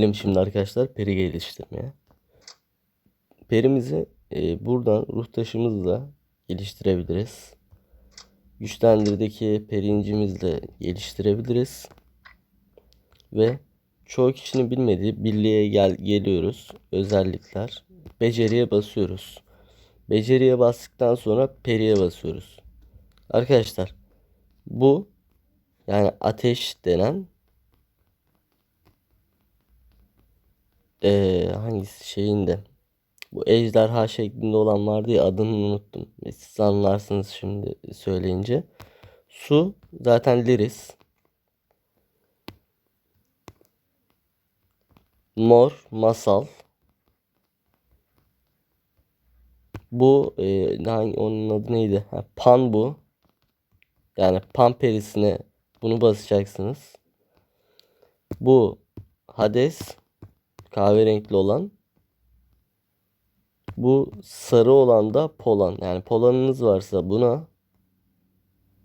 Gelin şimdi arkadaşlar peri geliştirmeye. Perimizi e, buradan ruh taşımızla geliştirebiliriz. Güçlendirdeki perincimizle geliştirebiliriz. Ve çoğu kişinin bilmediği birliğe gel geliyoruz. Özellikler. Beceriye basıyoruz. Beceriye bastıktan sonra periye basıyoruz. Arkadaşlar bu yani ateş denen eee hangisi şeyinde bu ejderha şeklinde olan vardı ya adını unuttum. E, Siz anlarsınız şimdi söyleyince. Su zaten Liris. Mor masal. Bu e, hangi onun adı neydi? Ha, pan bu. Yani pan perisine bunu basacaksınız. Bu Hades kahverengi olan. Bu sarı olan da Polan. Yani Polan'ınız varsa buna.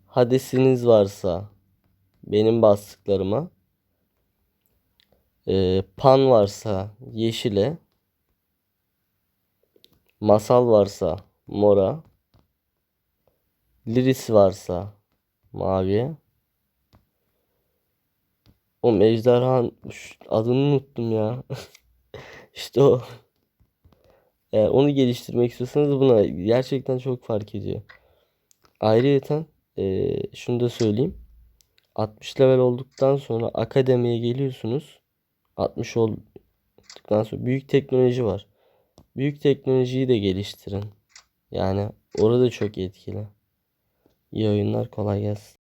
Hades'iniz varsa benim bastıklarıma. Ee, Pan varsa yeşile. Masal varsa mora. Liris varsa maviye. Oğlum ejderhan adını unuttum ya. İşte o. Eğer onu geliştirmek istiyorsanız buna gerçekten çok fark ediyor. Ayrıyeten eee şunu da söyleyeyim. 60 level olduktan sonra akademiye geliyorsunuz. 60 olduktan sonra büyük teknoloji var. Büyük teknolojiyi de geliştirin. Yani orada çok etkili. İyi oyunlar kolay gelsin.